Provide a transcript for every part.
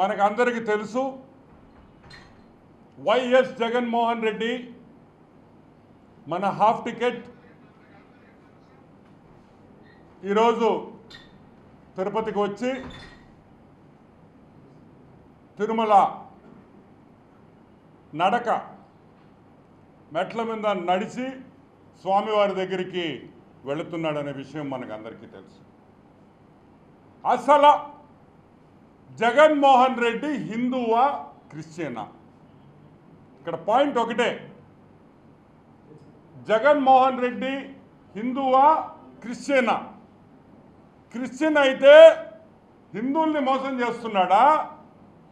మనకు అందరికీ తెలుసు వైఎస్ జగన్మోహన్ రెడ్డి మన హాఫ్ టికెట్. ఈరోజు తిరుపతికి వచ్చి తిరుమల నడక మెట్ల మీద నడిచి స్వామివారి దగ్గరికి వెళుతున్నాడనే విషయం మనకు అందరికీ తెలుసు. అసలు జగన్మోహన్ రెడ్డి హిందువా క్రిస్టియనా? ఇక్కడ పాయింట్ ఒకటే. జగన్మోహన్ రెడ్డి హిందువా క్రిస్టియనా? క్రిస్టియన్ అయితే హిందువుల్ని మోసం చేస్తున్నాడా?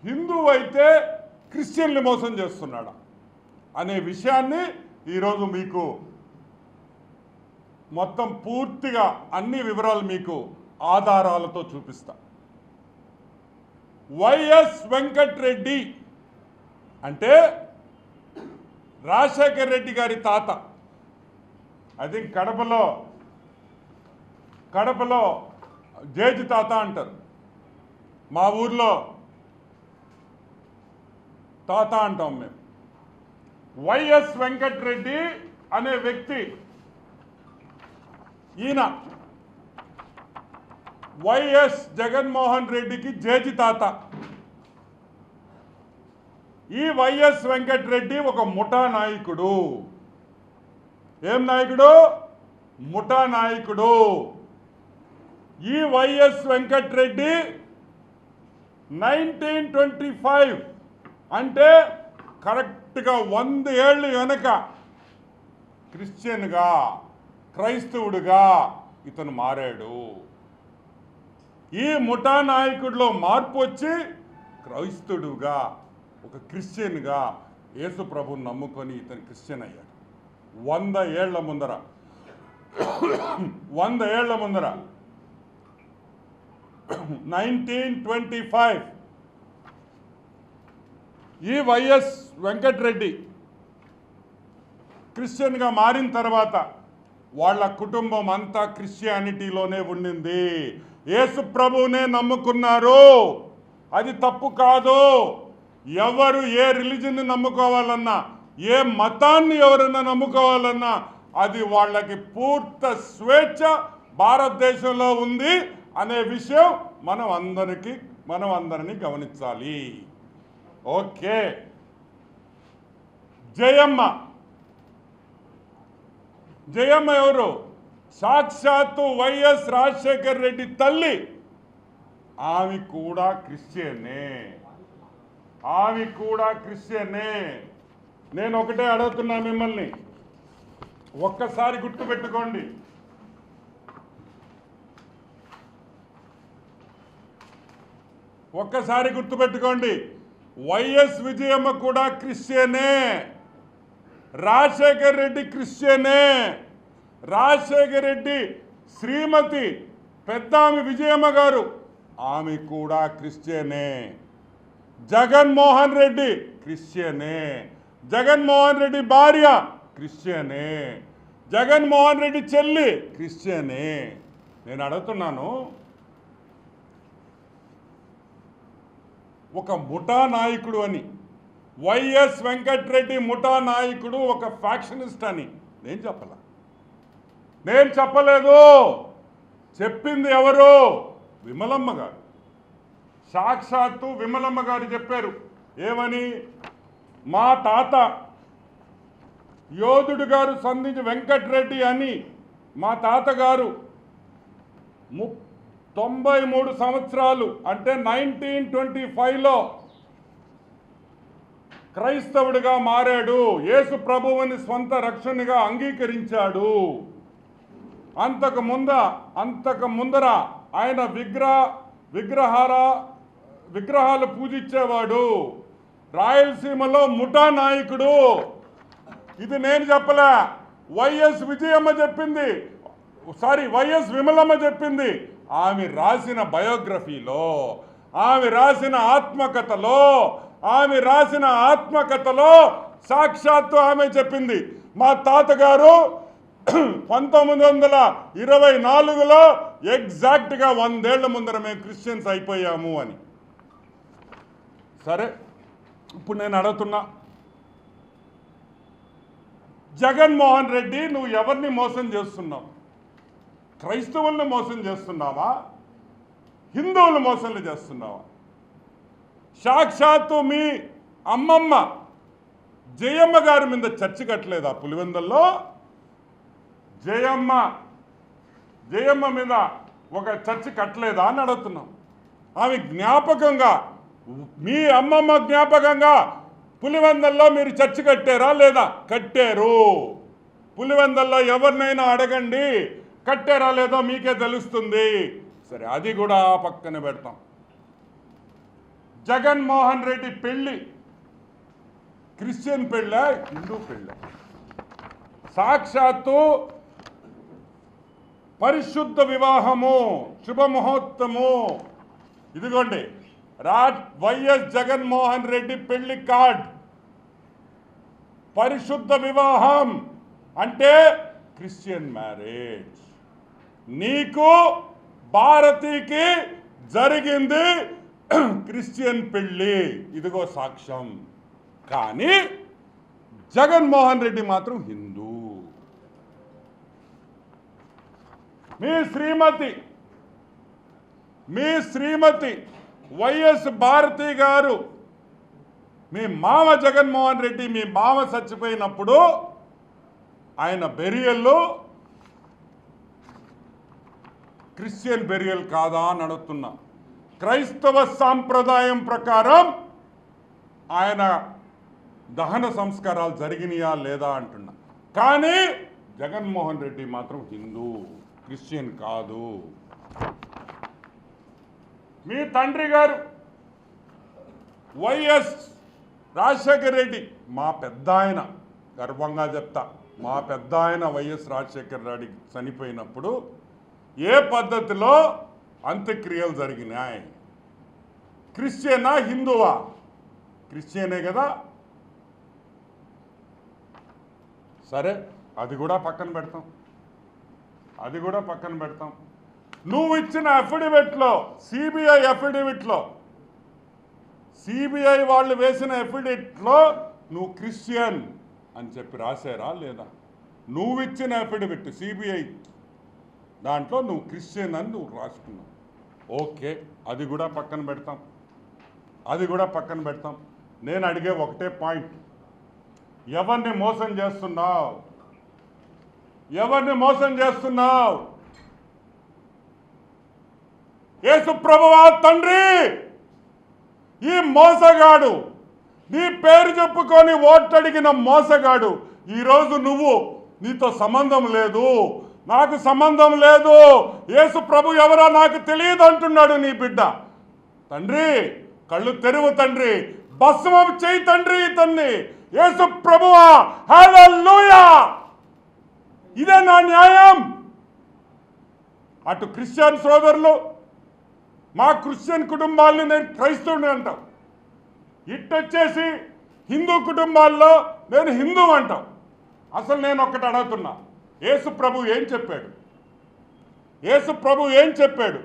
హిందువు అయితే క్రిస్టియన్ని మోసం చేస్తున్నాడా? అనే విషయాన్ని ఈరోజు మీకు మొత్తం పూర్తిగా అన్ని వివరాలు మీకు ఆధారాలతో చూపిస్తా. వైఎస్ వెంకట్రెడ్డి అంటే రాజశేఖర్ రెడ్డి గారి తాత. ఐ థింక్ కడపలో కడపలో జేజి తాత అంటారు. మా ఊర్లో తాత అంటాం మేము. వైఎస్ వెంకట్రెడ్డి అనే వ్యక్తి ఈయన వైఎస్ జగన్మోహన్ రెడ్డికి జేజి తాత. ఈ వైఎస్ వెంకట్రెడ్డి ఒక ముఠా నాయకుడు. ఏం నాయకుడు? ముఠా నాయకుడు. ఈ Y S Venkatreddy nineteen twenty five అంటే కరెక్ట్గా వంద ఏళ్ళు వెనక క్రిస్టియన్గా క్రైస్తవుడిగా ఇతను మారాడు. ఈ ముఠా నాయకుడిలో మార్పు వచ్చి క్రైస్తవుడుగా ఒక క్రిస్టియన్గా యేసు ప్రభుని నమ్ముకొని ఇతను క్రిస్టియన్ అయ్యాడు. వంద ఏళ్ళ ముందర. వంద ఏళ్ళ ముందర. Nineteen twenty five. ఈ వైఎస్ వెంకట్రెడ్డి క్రిస్టియన్గా మారిన తర్వాత వాళ్ళ కుటుంబం అంతా క్రిస్టియానిటీలోనే ఉండింది. యేసు ప్రభువునే నమ్ముకున్నారు. అది తప్పు కాదు. ఎవరు ఏ రిలీజన్ని నమ్ముకోవాలన్నా ఏ మతాన్ని ఎవరైనా నమ్ముకోవాలన్నా అది వాళ్ళకి పూర్త స్వేచ్ఛ భారతదేశంలో ఉంది అనే విషయం మనం అందరికీ మనం అందరినీ గమనించాలి. ఓకే. జయమ్మ. జయమ్మ ఎవరు? సాక్షాత్తు వైఎస్ రాజశేఖర్ రెడ్డి తల్లి. ఆమె కూడా క్రిస్టియనే. ఆమె కూడా క్రిస్టియనే. నేను ఒకటే అడుగుతున్నా మిమ్మల్ని. ఒక్కసారి గుర్తుపెట్టుకోండి ఒక్కసారి గుర్తుపెట్టుకోండి వైఎస్ విజయమ్మ కూడా క్రిస్టియనే. రాజశేఖర్ రెడ్డి క్రిస్టియనే. రాజశేఖర రెడ్డి శ్రీమతి పెద్దామి విజయమ్మ గారు ఆమె కూడా క్రిస్టియనే. జగన్మోహన్ రెడ్డి క్రిస్టియనే. జగన్మోహన్ రెడ్డి భార్య క్రిస్టియనే. జగన్మోహన్ రెడ్డి చెల్లి క్రిస్టియనే. నేను అడుగుతున్నాను ఒక ముఠా నాయకుడు అని వైఎస్ వెంకట్రెడ్డి ముఠా నాయకుడు ఒక ఫ్యాక్షనిస్ట్ అని నేను చెప్పలా? నేను చెప్పలేదు. చెప్పింది ఎవరు? విమలమ్మ గారు. సాక్షాత్తు విమలమ్మ గారు చెప్పారు. ఏమని? మా తాత యోధుడు గారు సంధించి వెంకట్రెడ్డి అని మా తాతగారు ము తొంభై మూడు సంవత్సరాలు అంటే నైన్టీన్ ట్వంటీ ఫైవ్లో క్రైస్తవుడిగా మారాడు. యేసు ప్రభువుని స్వంత రక్షణగా అంగీకరించాడు. అంతకు ముంద అంతకు ముందర ఆయన విగ్రహ విగ్రహాల విగ్రహాలు పూజించేవాడు. రాయలసీమలో ముఠా నాయకుడు. ఇది నేను చెప్పలే. వైఎస్ విజయమ్మ చెప్పింది. సారీ వైఎస్ విమలమ్మ చెప్పింది. ఆమె రాసిన బయోగ్రఫీలో ఆమె రాసిన ఆత్మకథలో ఆమె రాసిన ఆత్మకథలో సాక్షాత్తు ఆమె చెప్పింది. మా తాతగారు పంతొమ్మిది వందల ఇరవై నాలుగులో ఎగ్జాక్ట్గా వందేళ్ళ ముందర మేము క్రిస్టియన్స్ అయిపోయాము అని. సరే ఇప్పుడు నేను అడుగుతున్నా. జగన్మోహన్ రెడ్డి నువ్వు ఎవరిని మోసం చేస్తున్నావు? క్రైస్తవుల్ని మోసం చేస్తున్నావా? హిందువులు మోసం చేస్తున్నావా? సాక్షాత్తు మీ అమ్మమ్మ జయమ్మ గారి మీద చర్చ కట్టలేదా పులివెందల్లో? జయమ్మ జయమ్మ మీద ఒక చర్చి కట్టలేదా అని అడుగుతున్నాం. ఆమె జ్ఞాపకంగా మీ అమ్మమ్మ జ్ఞాపకంగా పులివెందల్లో మీరు చర్చి కట్టారా లేదా? కట్టారు. పులివెందల్లో ఎవరినైనా అడగండి కట్టారా లేదో మీకే తెలుస్తుంది. సరే అది కూడా పక్కన పెడతాం. జగన్మోహన్ రెడ్డి పెళ్ళి క్రిస్టియన్ పెళ్ళ హిందూ పెళ్ళ? సాక్షాత్తు పరిశుద్ధ వివాహము శుభముహూర్తము. ఇదిగోండి రా వైఎస్ జగన్మోహన్ రెడ్డి పెళ్ళి కార్డ్. పరిశుద్ధ వివాహం అంటే క్రిస్టియన్ మ్యారేజ్. నీకు భారతీకి జరిగింది క్రిస్టియన్ పెళ్ళి. ఇదిగో సాక్ష్యం. కానీ జగన్మోహన్ రెడ్డి మాత్రం హిందూ. మీ శ్రీమతి మీ శ్రీమతి వైఎస్ భారతి గారు మీ మామ జగన్మోహన్ రెడ్డి మీ మామ చచ్చిపోయినప్పుడు ఆయన బెరియల్లో క్రిస్టియన్ బెరియల్ కాదా అని అడుగుతున్నా. క్రైస్తవ సాంప్రదాయం ప్రకారం ఆయన దహన సంస్కారాలు జరిగినాయా లేదా అంటున్నా. కానీ జగన్మోహన్ రెడ్డి మాత్రం హిందూ. క్రిస్టియన్ కాదు. మీ తండ్రి గారు వైఎస్ రాజశేఖర్ రెడ్డి. మా పెద్ద ఆయన గర్వంగా చెప్తా మా పెద్ద ఆయన వైఎస్ రాజశేఖర్ రెడ్డి చనిపోయినప్పుడు ఏ పద్ధతిలో అంత్యక్రియలు జరిగినాయి? క్రిస్టియనా హిందువా? క్రిస్టియనే కదా. సరే అది కూడా పక్కన పెడతాం. అది కూడా పక్కన పెడతాం. నువ్వు ఇచ్చిన అఫిడవిట్లో సిబిఐ అఫిడవిట్లో సిబిఐ వాళ్ళు వేసిన అఫిడవిట్లో నువ్వు క్రిస్టియన్ అని చెప్పి రాశారా లేదా? నువ్వు ఇచ్చిన అఫిడవిట్ సిబిఐ దాంట్లో నువ్వు క్రిస్టియన్ అని నువ్వు రాసుకున్నావు. ఓకే అది కూడా పక్కన పెడతాం. అది కూడా పక్కన పెడతాం. నేను అడిగే ఒకటే పాయింట్. ఎవరిని మోసం చేస్తున్నావు? ఎవరిని మోసం చేస్తున్నావు? యేసు ప్రభువా తండ్రి! ఈ మోసగాడు నీ పేరు చెప్పుకొని ఓటడిగిన మోసగాడు ఈరోజు నువ్వు నీతో సంబంధం లేదు. నాకు సంబంధం లేదు. యేసు ప్రభు ఎవరో నాకు తెలియదు అంటున్నాడు నీ బిడ్డ. తండ్రి కళ్ళు తెరువు తండ్రి. భస్మం చేయి తండ్రి ఇతన్ని. యేసు ప్రభువా హల్లెలూయా! ఇదే నా న్యాయం. అటు క్రిస్టియన్ సోదరులు మా క్రిస్టియన్ కుటుంబాలని నేను క్రైస్తవుని అంటాం. ఇట్టొచ్చేసి హిందూ కుటుంబాల్లో నేను హిందూ అంటాం. అసలు నేను ఒక్కటి అడుగుతున్నా యేసు ప్రభు ఏం చెప్పాడు? యేసు ప్రభు ఏం చెప్పాడు?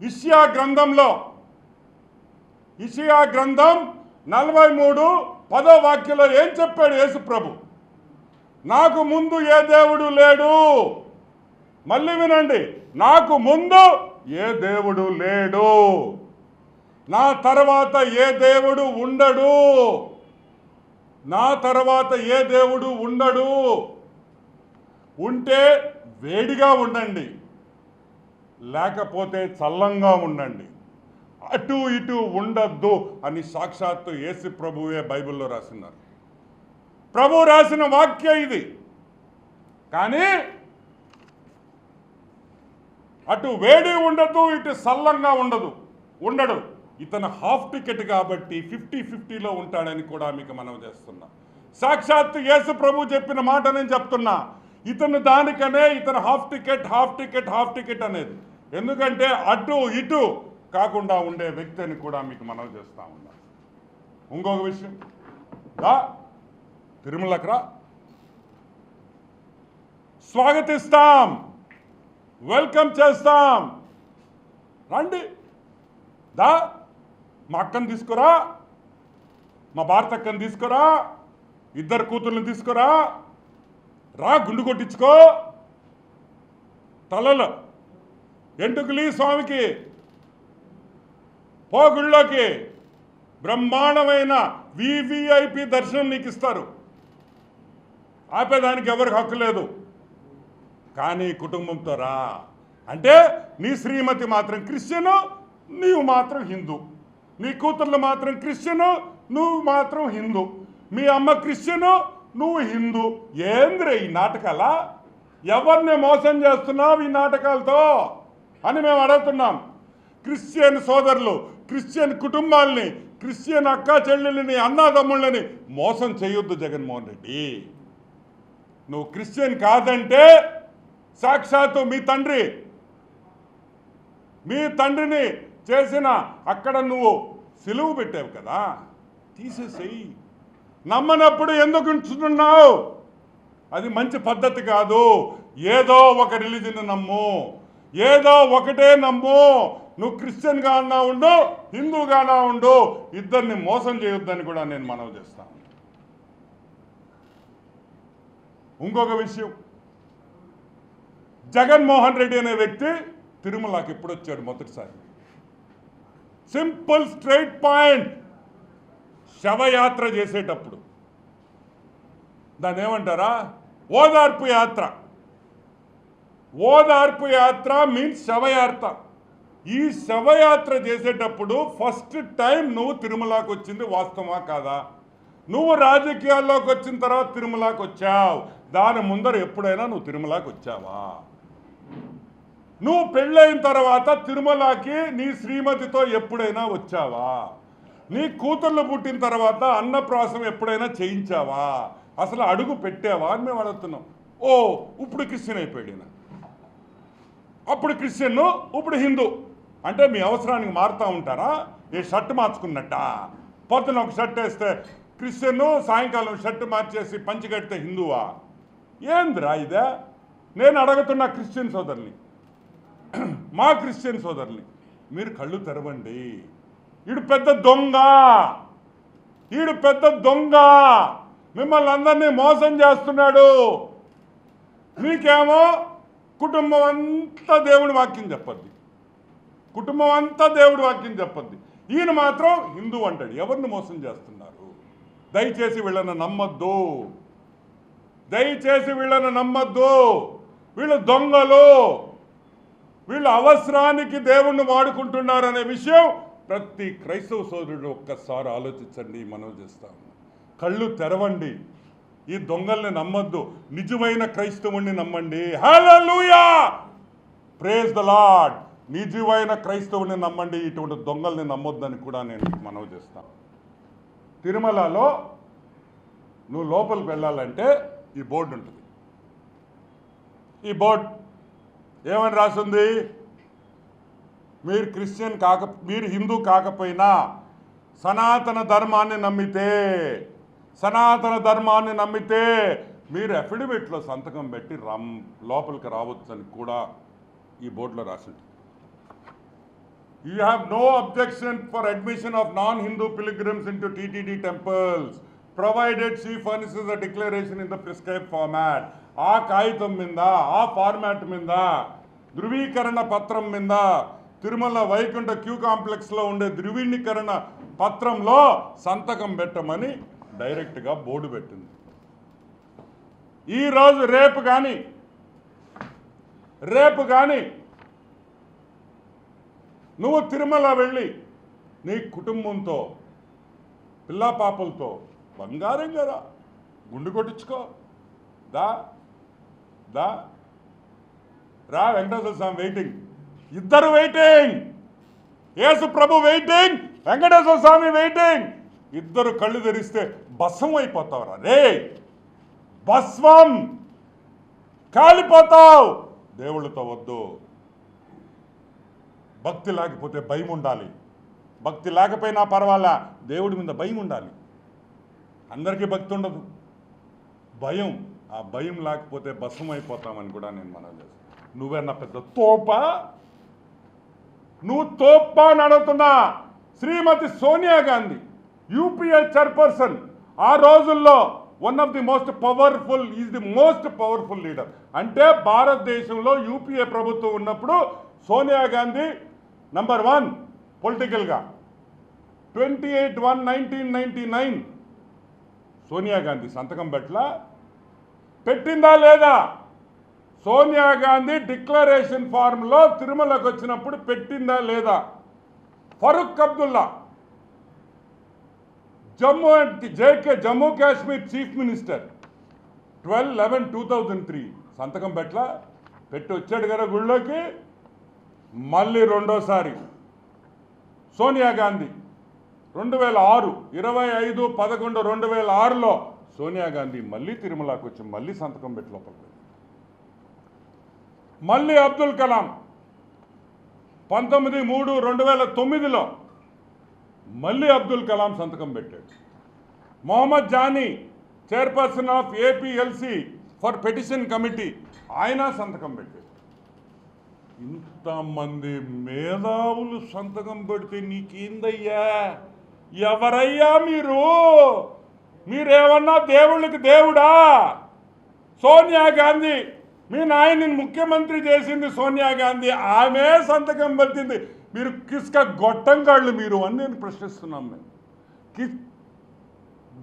ఇషియా గ్రంథంలో ఇషియా గ్రంథం నలభై మూడు పదో వాక్యంలో ఏం చెప్పాడు యేసు ప్రభు? నాకు ముందు ఏ దేవుడు లేడు? మళ్ళీ వినండి. నాకు ముందు ఏ దేవుడు లేడు? నా తర్వాత ఏ దేవుడు ఉండడు? నా తర్వాత ఏ దేవుడు ఉండడు? ఉంటే వేడిగా ఉండండి. లేకపోతే చల్లంగా ఉండండి. అటు ఇటు ఉండద్దు అని సాక్షాత్తు ఏసు ప్రభువే బైబిల్లో రాసినారు. ప్రభు రాసిన వాక్య ఇది. కానీ అటు వేడి ఉండదు ఇటు సల్లంగా ఉండదు ఉండడు. ఇతను హాఫ్ టికెట్ కాబట్టి ఫిఫ్టీ ఫిఫ్టీలో ఉంటాడని కూడా మీకు మనం చేస్తున్నా. సాక్షాత్తు యేసు ప్రభు చెప్పిన మాట నేను చెప్తున్నా. ఇతను దానికనే ఇతను half ticket half ticket half ticket అనేది. ఎందుకంటే అటు ఇటు కాకుండా ఉండే వ్యక్తి అని కూడా మీకు మనం చేస్తా ఉన్నా. ఇంకొక విషయం. తిరుమలకు రా స్వాగతిస్తాం. వెల్కమ్ చేస్తాం. రండి. దా మా అక్కను తీసుకురా. మా భారత అక్కను తీసుకురా. ఇద్దరు కూతుర్ని తీసుకురా. రా గుండు కొట్టించుకో. తలలో ఎంటుకులి స్వామికి. పో గుళ్ళోకి. బ్రహ్మాండమైన వివిఐపి దర్శనం నీకు ఇస్తారు ఆపేదానికి ఎవరికి హక్కు లేదు. కానీ కుటుంబంతో రా. అంటే నీ శ్రీమతి మాత్రం క్రిస్టియను నీవు మాత్రం హిందూ. నీ కూతుర్లు మాత్రం క్రిస్టియను నువ్వు మాత్రం హిందూ. మీ అమ్మ క్రిస్టియను నువ్వు హిందూ. ఏంద్రే ఈ నాటకాలా? ఎవరిని మోసం చేస్తున్నావు ఈ నాటకాలతో? అని మేము అడుగుతున్నాం. క్రిస్టియన్ సోదరులు క్రిస్టియన్ కుటుంబాల్ని క్రిస్టియన్ అక్క చెల్లెళ్ళని అన్నాదమ్ముళ్ళని మోసం చేయొద్దు జగన్మోహన్ రెడ్డి. నువ్వు క్రిస్టియన్ కాదంటే సాక్షాత్తు మీ తండ్రి. మీ తండ్రిని చేసిన అక్కడ నువ్వు సిలువు పెట్టావు కదా. తీసేసేయి. నమ్మనప్పుడు ఎందుకు ఉంచుతున్నావు? అది మంచి పద్ధతి కాదు. ఏదో ఒక రిలీజన్ నమ్ము. ఏదో ఒకటే నమ్ము. నువ్వు క్రిస్టియన్గా అన్నా ఉండు హిందూగానా ఉండు ఇద్దరిని మోసం చేయొద్దని కూడా నేను మనవి చేస్తాను ఇంకొక విషయం. జగన్మోహన్ రెడ్డి అనే వ్యక్తి తిరుమలకి ఎప్పుడు వచ్చాడు మొదటిసారి? Simple straight point. శవయాత్ర చేసేటప్పుడు. దాన్ని ఏమంటారా? ఓదార్పు యాత్ర. ఓదార్పు యాత్ర మీన్స్ శవయాత్ర. ఈ శవయాత్ర చేసేటప్పుడు ఫస్ట్ టైం నువ్వు తిరుమలకి వచ్చింది వాస్తవమా కాదా? నువ్వు రాజకీయాల్లోకి వచ్చిన తర్వాత తిరుమలకి వచ్చావు దాని ముందర ఎప్పుడైనా నువ్వు తిరుమలకి వచ్చావా? నువ్వు పెళ్ళైన తర్వాత తిరుమలకి నీ శ్రీమతితో ఎప్పుడైనా వచ్చావా? నీ కూతుర్లు పుట్టిన తర్వాత అన్నప్రాసం ఎప్పుడైనా చేయించావా? అసలు అడుగు పెట్టావా అని మేము అడుగుతున్నాం. ఓ ఇప్పుడు క్రిస్టియన్ అయిపోయాడు అప్పుడు క్రిస్టియన్ ఇప్పుడు హిందూ. అంటే మీ అవసరానికి మారుతూ ఉంటారా? ఏ షర్ట్ మార్చుకున్నట్ట? పొద్దున ఒక షర్ట్ వేస్తే క్రిస్టియన్ సాయంకాలం షర్ట్ మార్చేసి పంచి కడితే హిందువా? ఏందిరా ఇదే? నేను అడుగుతున్న క్రిస్టియన్ సోదరుని. మా క్రిస్టియన్ సోదరుని. మీరు కళ్ళు తెరవండి. ఈడు పెద్ద దొంగ. ఈడు పెద్ద దొంగ. మిమ్మల్ని అందరినీ మోసం చేస్తున్నాడు. మీకేమో కుటుంబం అంతా దేవుడి వాక్యం చెప్పద్ది. కుటుంబం అంతా దేవుడి వాక్యం చెప్పద్ది. ఈయన మాత్రం హిందూ అంటాడు. ఎవరిని మోసం చేస్తున్నారు? దయచేసి వీళ్ళని నమ్మద్దు. దయచేసి వీళ్ళను నమ్మద్దు. వీళ్ళు దొంగలు. వీళ్ళు అవసరానికి దేవుణ్ణి వాడుకుంటున్నారనే విషయం ప్రతి క్రైస్తవ సోదరుడు ఒక్కసారి ఆలోచించండి మనం చేస్తాం కళ్ళు తెరవండి. ఈ దొంగల్ని నమ్మద్దు. నిజమైన క్రైస్తవుణ్ణి నమ్మండి. హల్లెలూయా! ప్రేజ్ ద లాడ్ నిజమైన క్రైస్తవుని నమ్మండి. ఇటువంటి దొంగల్ని నమ్మొద్దని కూడా నేను మీకు మనవి చేస్తాను తిరుమలలో నువ్వు లోపలికి వెళ్ళాలంటే ఈ బోర్డు ఉంటుంది. ఈ బోర్డ్ ఏమని రాసింది? మీరు క్రిస్టియన్ కాక మీరు హిందూ కాకపోయినా సనాతన ధర్మాన్ని నమ్మితే సనాతన ధర్మాన్ని నమ్మితే మీరు అఫిడవిట్లో సంతకం పెట్టి రమ్ లోపలికి రావచ్చని కూడా ఈ బోర్డులో రాసింది. You have no objection for admission of non Hindu pilgrims in to TTD temples provided she furnishes a declaration in the prescribe format ఆ కాగితం మీద ఆ ఫార్మాట్ మీద ధృవీకరణ పత్రం మీద తిరుమల వైకుంఠ క్యూ కాంప్లెక్స్లో ఉండే ధృవీకరణ పత్రంలో సంతకం పెట్టమని డైరెక్ట్గా బోర్డు పెట్టింది. ఈరోజు రేపు కానీ రేపు కానీ నువ్వు తిరుమల వెళ్ళి నీ కుటుంబంతో పిల్లా పాపలతో బంగారం కదా గుండు కొట్టించుకో. దా. దా. రా వెంకటేశ్వర స్వామి వెయిటింగ్. ఇద్దరు waiting. Yesu Prabhu waiting. Venkateswara Swamy waiting. ఇద్దరు కళ్ళు తెరిస్తే భస్వం అయిపోతావురా రే. భస్వం కాలిపోతావు. దేవుళ్ళతో వద్దు. భక్తి లేకపోతే భయం ఉండాలి భక్తి లేకపోయినా పర్వాలా. దేవుడి మీద భయం ఉండాలి అందరికీ భక్తి ఉండదు. భయం. ఆ భయం లేకపోతే భస్మం అయిపోతామని కూడా నేను మనం చేస్తాను నా పెద్ద తోప. నువ్వు తోప అని అడుగుతున్నా. శ్రీమతి సోనియా గాంధీ యూపీఏ చైర్పర్సన్ ఆ రోజుల్లో one of the most powerful is the most powerful leader అంటే భారతదేశంలో యూపీఏ ప్రభుత్వం ఉన్నప్పుడు సోనియా గాంధీ నంబర్ వన్ పొలిటికల్గా twenty eight one nineteen ninety nine Sonia Gandhi సంతకం పట్ల పెట్టిందా లేదా? సోనియా గాంధీ డిక్లరేషన్ ఫార్మ్లో తిరుమలకు వచ్చినప్పుడు పెట్టిందా లేదా? Farooq Abdullah. Jammu and J K Jammu Kashmir chief minister. Twelve eleven two thousand three. సంతకం పెట్ల పెట్టి వచ్చాడు కదా గుళ్ళోకి. మళ్ళీ రెండోసారి. సోనియా గాంధీ. రెండు వేల ఆరు ఇరవై ఐదు పదకొండు రెండు వేల ఆరులో సోనియా గాంధీ మళ్ళీ తిరుమలకు వచ్చి మళ్ళీ సంతకం పెట్టి లోపలికి మళ్ళీ అబ్దుల్ కలాం పంతొమ్మిది మూడు రెండు వేల తొమ్మిదిలో మళ్ళీ అబ్దుల్ కలాం సంతకం పెట్టాడు. Mohammad Jani chairperson of A P L C for petition committee ఆయన సంతకం పెట్టాడు. ఇంతమంది మేధావులు సంతకం పెడితే నీకేందయ్యా? ఎవరయ్యా మీరు? మీరేమన్నా దేవుళ్ళకి దేవుడా? సోనియా గాంధీ మీ నాయన్ని ముఖ్యమంత్రి చేసింది సోనియా గాంధీ ఆమె సంతకం పెట్టింది. మీరు కిస్క గొట్టంగాళ్ళు మీరు అని నేను ప్రశ్నిస్తున్నాం మేము. కి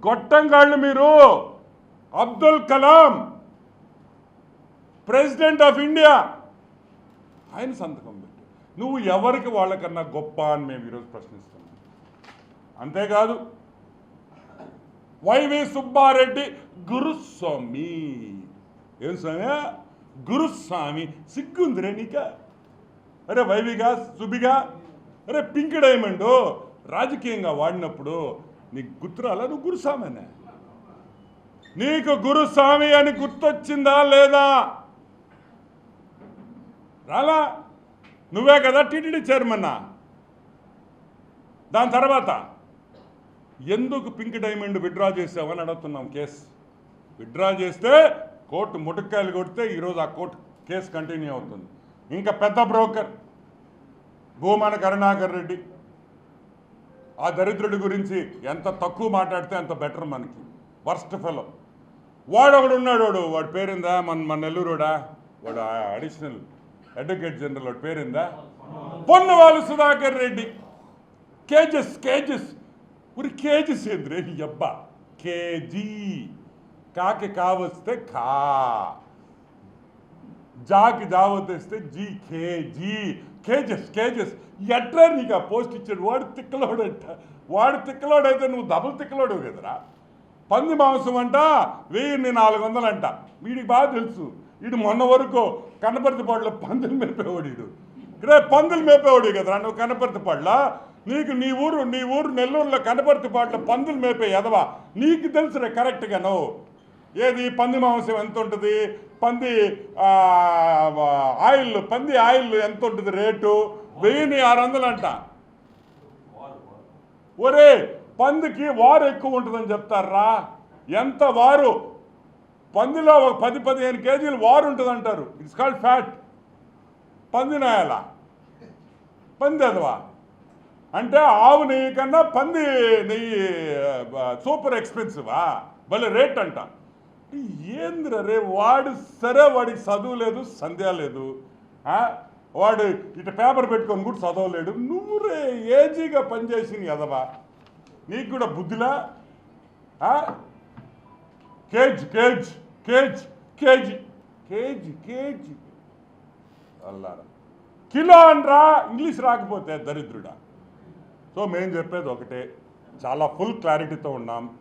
గొట్టంగాళ్ళు మీరు. Abdul Kalam president of India. ఆయన సంతకం పెట్టు నువ్వు ఎవరికి వాళ్ళకన్నా గొప్ప అని మేము ఈరోజు ప్రశ్నిస్తున్నాం. అంతేకాదు వైవి సుబ్బారెడ్డి గురుస్వామి. ఏం స్వామి? గురుస్వామి. సిగ్గుందిరే నీక? అరే వైవిగా సుబిగా అరే పింక్ డైమండ్ రాజకీయంగా వాడినప్పుడు నీకు గుర్తురాలా? నువ్వు గురుస్వామినే. నీకు గురుస్వామి అని గుర్తొచ్చిందా లేదా? రాలా? నువ్వే కదా టీటీడీ చైర్మన్నా. దాని తర్వాత ఎందుకు పింక్ డైమండ్ విత్డ్రా చేసావని అడుగుతున్నాం కేసు. విత్డ్రా చేస్తే కోర్టు ముటక్కాయలు కొడితే ఈరోజు ఆ కోర్టు కేసు కంటిన్యూ అవుతుంది. ఇంకా పెద్ద బ్రోకర్ భూమన కరుణాకర్ రెడ్డి ఆ దరిద్రుడి గురించి ఎంత తక్కువ మాట్లాడితే అంత బెటర్ మనకి. Worst fellow. వాడు ఒకడు ఉన్నాడు వాడు వాడి పేరిందా? మన మన నెల్లూరుడా? వాడు అడిషనల్ అడ్వకేట్ జనరల్ వాడి పేరిందా? పొన్నవాళ్ళు సుధాకర్ రెడ్డి. KGs KGs. ஒரு కేజీ సేంద్రే నీ అబ్బా కేజీ కాకి కావస్తే కా జాకి జావతేస్తే జీ కేజీ కేజెస్ కేజెస్ ఎట్రా నీకు ఆ పోస్ట్ ఇచ్చాడు వాడు తిక్కలోడంట వాడు తిక్కలోడైతే నువ్వు డబుల్ తిక్కలోడు కదరా పంది మాంసం అంట వెయ్యిన్ని నాలుగు వందలు అంట వీడికి బాగా తెలుసు వీడు మొన్న వరకు కనపర్తిపాడులో పందులు మేపేవాడు వీడు రే పందులు మేపేవాడు కదరా నువ్వు కనపర్తిపాడులో నీకు నీ ఊరు నీ ఊరు నెల్లూరులో కనపర్తిపాడులో పందులు మేపే ఎదవా నీకు తెలుసురా కరెక్ట్గా నువ్వు. ఏది? పంది మాంసం ఎంత ఉంటుంది? పంది ఆయిల్ పంది ఆయిల్ ఎంత ఉంటుంది రేటు? వెయ్యిని ఆరు వందలు అంట ఒరే పందికి వారు ఎక్కువ ఉంటుందని చెప్తారా? ఎంత వారు? పందిలో ఒక పది పదిహేను కేజీలు వారు ఉంటుంది అంటారు ఇట్స్ కాల్డ్ ఫ్యాట్ పంది నాయాల? పంది అదవా అంటే ఆవు నెయ్యి కన్నా పంది నెయ్యి సూపర్ ఎక్స్పెన్సివా? భలే రేట్ అంట. ఏందిరా రే వాడు సరే వాడికి చదువు లేదు సంధ్య లేదు వాడు ఇటు పేపర్ పెట్టుకొని కూడా చదవలేడు. నువ్వు రే ఏజీగా పనిచేసింది ఎదవా నీకు కూడా బుద్ధిలా? ఆ? KG KG KG KG KG KG. అల్లారా. Kilo అనరా ఇంగ్లీష్ రాకపోతే దరిద్రుడా? సో మేము చెప్పేది ఒకటే చాలా ఫుల్ క్లారిటీతో ఉన్నాం.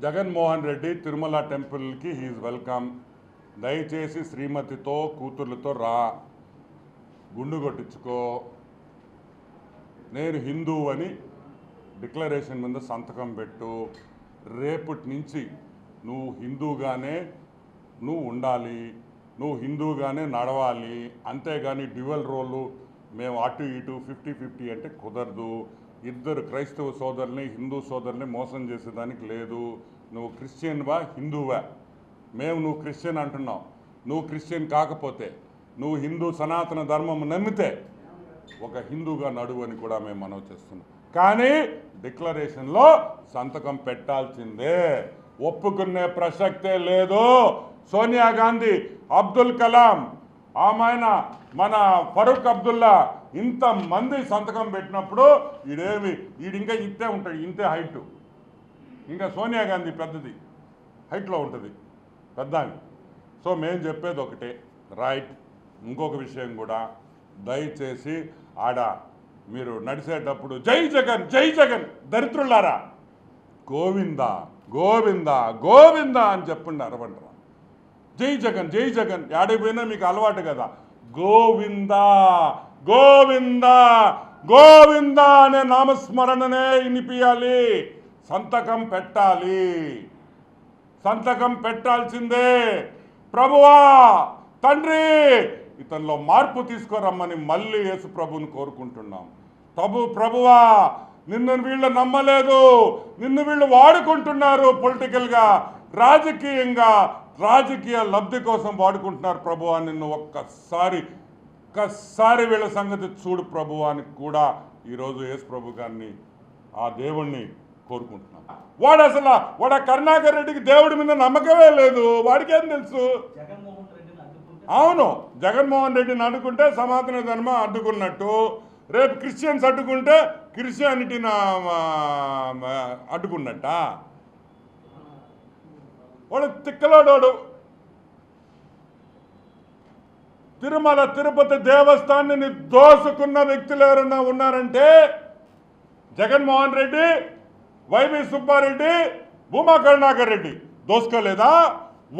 జగన్మోహన్ రెడ్డి తిరుమల టెంపుల్కి హీఈస్ వెల్కమ్. దయచేసి శ్రీమతితో కూతుర్లతో రా. గుండు కొట్టించుకో. నేను హిందూ అని డిక్లరేషన్ మీద సంతకం పెట్టు. రేపటి నుంచి నువ్వు హిందూగానే నువ్వు ఉండాలి. నువ్వు హిందూగానే నడవాలి. అంతేగాని డ్యువల్ రోలు మేము అటు ఇటు ఫిఫ్టీ ఫిఫ్టీ అంటే కుదరదు. ఇద్దరు క్రైస్తవ సోదరుల్ని హిందూ సోదరుల్ని మోసం చేసేదానికి లేదు. నువ్వు క్రిస్టియన్వా హిందువా? మేము నువ్వు క్రిస్టియన్ అంటున్నావు నువ్వు క్రిస్టియన్ కాకపోతే నువ్వు హిందూ సనాతన ధర్మం నమ్మితే ఒక హిందూగా నడువు అని కూడా మేము మనవి చేస్తున్నాం. కానీ డిక్లరేషన్లో సంతకం పెట్టాల్సిందే. ఒప్పుకునే ప్రసక్తే లేదు. సోనియా గాంధీ అబ్దుల్ కలాం ఆమెన మన ఫరూక్ అబ్దుల్లా ఇంతమంది సంతకం పెట్టినప్పుడు ఈడేమి ఈడు ఇంకా ఇంతే ఉంటాడు ఇంతే హైట్. ఇంకా సోనియా గాంధీ పెద్దది హైట్లో ఉంటుంది పెద్ద సో మేము చెప్పేది ఒకటే రైట్ ఇంకొక విషయం కూడా దయచేసి ఆడ మీరు నడిచేటప్పుడు జై జగన్ జై జగన్ దరిద్రులారా. గోవిందా గోవిందా గోవిందా అని చెప్పండి అరవంటరా జై జగన్ జై జగన్. యాడికి పోయినా మీకు అలవాటు కదా. గోవిందా గోవిందా గోవిందా అనే నామస్మరణనే వినిపించాలి సంతకం పెట్టాలి. సంతకం పెట్టాల్సిందే. ప్రభువా తండ్రి ఇతనిలో మార్పు తీసుకురమ్మని మళ్ళీ యేసు ప్రభుని కోరుకుంటున్నాం. ప్రభు ప్రభువా నిన్ను వీళ్ళు నమ్మలేదు. నిన్ను వీళ్ళు వాడుకుంటున్నారు పొలిటికల్గా రాజకీయంగా రాజకీయ లబ్ధి కోసం వాడుకుంటున్నారు ప్రభువా నిన్ను ఒక్కసారి ఒక్కసారి వీళ్ళ సంగతి చూడు ప్రభువా అని కూడా ఈరోజు యేసు ప్రభు గారిని ఆ దేవుణ్ణి కోరుకుంటున్నాం. వాడు అసలు వాడు కరుణాకర్ రెడ్డికి దేవుడి మీద నమ్మకమే లేదు. వాడికేం తెలుసు? రెడ్డిని అడ్డుకుంటే అవును జగన్మోహన్ రెడ్డిని అడ్డుకుంటే సనాతన ధర్మం అడ్డుకున్నట్టు రేపు క్రిస్టియన్స్ అడ్డుకుంటే క్రిస్టియానిటీని అడ్డుకున్నట్ట? వాడు తిక్కలాడాడు. తిరుమల తిరుపతి దేవస్థానాన్ని దోసుకున్న వ్యక్తులు ఎవరన్నా ఉన్నారంటే జగన్మోహన్ రెడ్డి వైవి సుబ్బారెడ్డి భూమా కరుణాకర్ రెడ్డి. దోసుకోలేదా?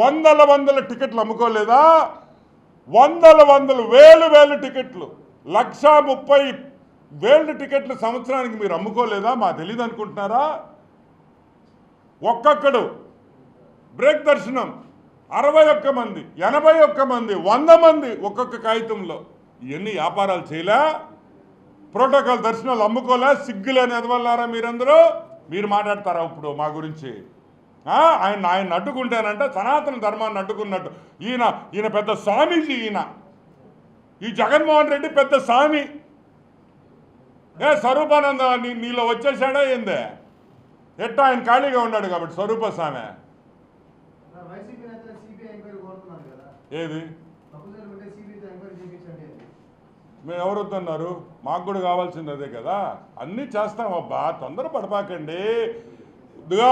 వందల వందల టికెట్లు అమ్ముకోలేదా? వందల వందలు వేలు వేలు టికెట్లు లక్ష ముప్పై వేలు టికెట్లు సంవత్సరానికి మీరు అమ్ముకోలేదా? మా తెలియదు అనుకుంటున్నారా ఒక్కొక్కడు బ్రేక్ దర్శనం. అరవై ఒక్క మంది ఎనభై ఒక్క మంది వంద మంది ఒక్కొక్క కాగితంలో. ఇవన్నీ వ్యాపారాలు చేయలే? ప్రోటోకాల్ దర్శనాలు అమ్ముకోలే? సిగ్గులేని ఎదవల్లారా మీరందరూ? మీరు మాట్లాడతారా ఇప్పుడు మా గురించి? ఆయన ఆయన అడ్డుకుంటేనంటే సనాతన ధర్మాన్ని అడ్డుకున్నట్టు ఈయన ఈయన పెద్ద స్వామీజీ ఈయన. ఈ జగన్మోహన్ రెడ్డి పెద్ద స్వామి. ఏ స్వరూపానంద నీ నీలో వచ్చేసాడా ఏందే? ఎట్టా ఆయన ఖాళీగా ఉన్నాడు కాబట్టి స్వరూప స్వామి ఏది. మేము ఎవరు వద్దన్నారు? మాకు కూడా కావాల్సింది అదే కదా? అన్నీ చేస్తాం అబ్బా తొందర పడపాకండి. ఇదిగా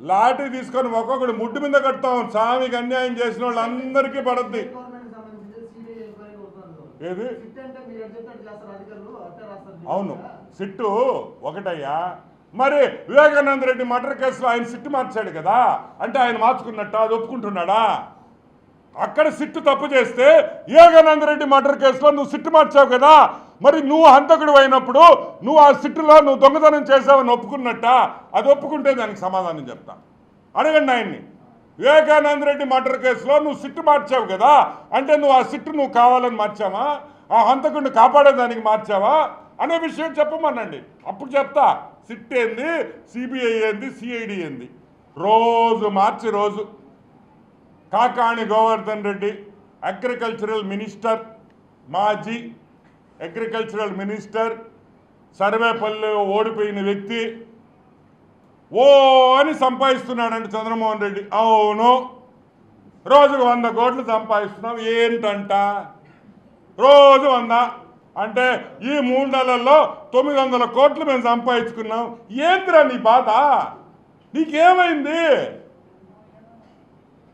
లాఠీ తీసుకొని ఒక్కొక్కడు ముడ్డు మీద కడతాం. స్వామికి అన్యాయం చేసిన వాళ్ళందరికీ పడద్ది. సిబిఐ ఎంక్వైరీ కోరుతున్నారు ఏది? అవును. సిట్టు ఒకటయ్యా. మరి వివేకానంద రెడ్డి మర్డర్ కేసులో ఆయన సిట్టు మార్చాడు కదా? అంటే ఆయన మార్చుకున్నట్ట? అది ఒప్పుకుంటున్నాడా? అక్కడ సిట్టు తప్పు చేస్తే వివేకానంద రెడ్డి మర్డర్ కేసులో నువ్వు సిట్టు మార్చావు కదా. మరి నువ్వు హంతకుడు అయినప్పుడు నువ్వు ఆ సిట్టులో నువ్వు దొంగతనం చేసావని ఒప్పుకున్నట్ట? అది ఒప్పుకుంటే దానికి సమాధానం చెప్తా. అడగండి ఆయన్ని. వివేకానంద రెడ్డి మర్డర్ కేసులో నువ్వు సిట్టు మార్చావు కదా. అంటే నువ్వు ఆ సిట్టు నువ్వు కావాలని మార్చావా? ఆ హంతకుడిని కాపాడేదానికి మార్చావా? అనే విషయం చెప్పమనండి. అప్పుడు చెప్తా. సిట్ ఏంది? సిబిఐ ఏంది? సిఐడి ఏంది? రోజు మార్చి రోజు కాకాణి గోవర్ధన్ రెడ్డి అగ్రికల్చరల్ మినిస్టర్ మాజీ అగ్రికల్చరల్ మినిస్టర్ సర్వేపల్లి ఓడిపోయిన వ్యక్తి. ఓ అని సంపాదిస్తున్నాడండి చంద్రమోహన్ రెడ్డి. అవును. రోజుకు వంద కోట్లు సంపాదిస్తున్నాం ఏంటంట? రోజు వంద. అంటే ఈ మూడు నెలల్లో తొమ్మిది వందల కోట్లు మేము సంపాదించుకున్నాం. ఏంద్రా నీ బాధ? నీకేమైంది?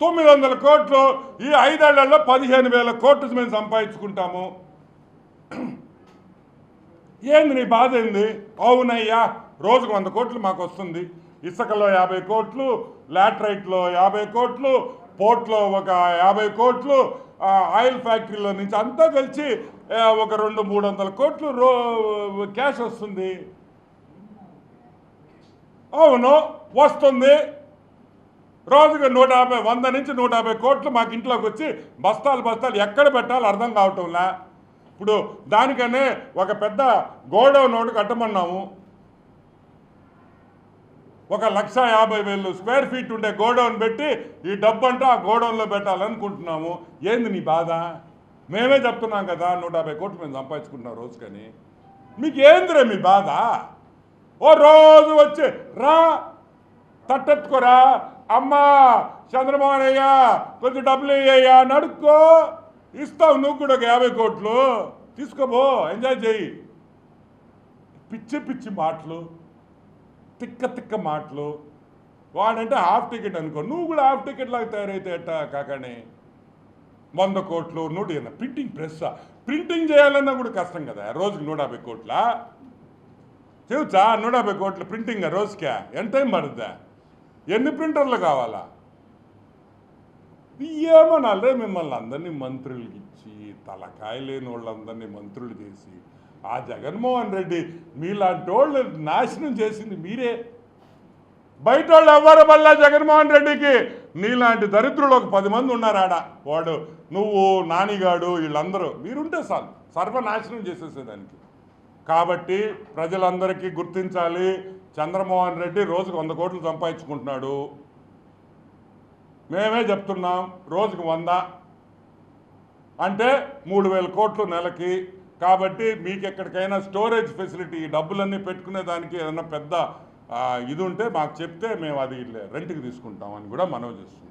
తొమ్మిది వందల కోట్లు ఈ ఐదేళ్ళలో పదిహేను వేల కోట్లు మేము సంపాదించుకుంటాము. ఏంది నీ బాధ ఏంది? అవునయ్యా రోజుకు వంద కోట్లు మాకు వస్తుంది ఇసుకలో యాభై కోట్లు లాటరైట్లో యాభై కోట్లు పోర్ట్లో ఒక యాభై కోట్లు ఆయిల్ ఫ్యాక్టరీలో నుంచి అంతా కలిసి ఒక రెండు మూడు వందల కోట్లు రో క్యాష్ వస్తుంది. అవును వస్తుంది. రోజుకు నూట యాభై వంద నుంచి నూట యాభై కోట్లు మాకు ఇంట్లోకి వచ్చి బస్తాలు బస్తాలు ఎక్కడ పెట్టాలో అర్థం కావటంలా ఇప్పుడు దానికనే ఒక పెద్ద గోడౌన్ ఒకటి కట్టమన్నాము. ఒక లక్ష యాభై వేలు స్క్వేర్ ఫీట్ ఉండే గోడౌన్ పెట్టి ఈ డబ్బంతా ఆ గోడౌన్లో పెట్టాలనుకుంటున్నాము. ఏంది నీ బాధ? మేమే చెప్తున్నాం కదా నూట యాభై కోట్లు మేము సంపాదించుకుంటున్నాం రోజుకని. మీకు ఏందిరా మీ బాధ? ఓ రోజు వచ్చి రా తట్టెత్తుకోరా అమ్మా చంద్రమోహన్ అయ్యా కొంచెం డబ్బులు అయ్యా నడుక్కో. ఇస్తావు నువ్వు కూడా ఒక యాభై కోట్లు. తీసుకోబో ఎంజాయ్ చేయి పిచ్చి పిచ్చి మాటలు తిక్క తిక్క మాటలు. వాడంటే హాఫ్ టికెట్ అనుకో. నువ్వు కూడా హాఫ్ టికెట్ లాగా తయారైతే ఎట్టా కాకనే? వంద కోట్లు నూట ఎనభై. ప్రింటింగ్ ప్రెస్ ప్రింటింగ్ చేయాలన్నా కూడా కష్టం కదా. రోజుకి నూట యాభై కోట్ల? చెవుచా? నూట యాభై కోట్ల ప్రింటింగ్ రోజుకా? ఎంత టైం పడుద్దా? ఎన్ని ప్రింటర్లు కావాలా? ఏమనాలే మిమ్మల్ని అందరినీ మంత్రులకి ఇచ్చి తలకాయ లేని వాళ్ళందరినీ మంత్రులు చేసి ఆ జగన్మోహన్ రెడ్డి మీలాంటి వాళ్ళు నాశనం చేసింది మీరే. బయట వాళ్ళు ఎవ్వరు మళ్ళా జగన్మోహన్ రెడ్డికి. నీలాంటి దరిద్రులు ఒక పది మంది ఉన్నారాడ? వాడు నువ్వు నానిగాడు వీళ్ళందరూ. మీరుంటే చాలు. సర్వనాశనం చేసేసేదానికి. కాబట్టి ప్రజలందరికీ గుర్తించాలి. చంద్రమోహన్ రెడ్డి రోజుకు వంద కోట్లు సంపాదించుకుంటున్నాడు. మేమే చెప్తున్నాం రోజుకు వంద. అంటే మూడు వేల కోట్లు నెలకి. కాబట్టి మీకు ఎక్కడికైనా స్టోరేజ్ ఫెసిలిటీ డబ్బులన్నీ పెట్టుకునే దానికి ఏదైనా పెద్ద ఇది ఉంటే మాకు చెప్తే మేము అది రెంట్కి తీసుకుంటాం అని కూడా మనవి చేస్తున్నాం.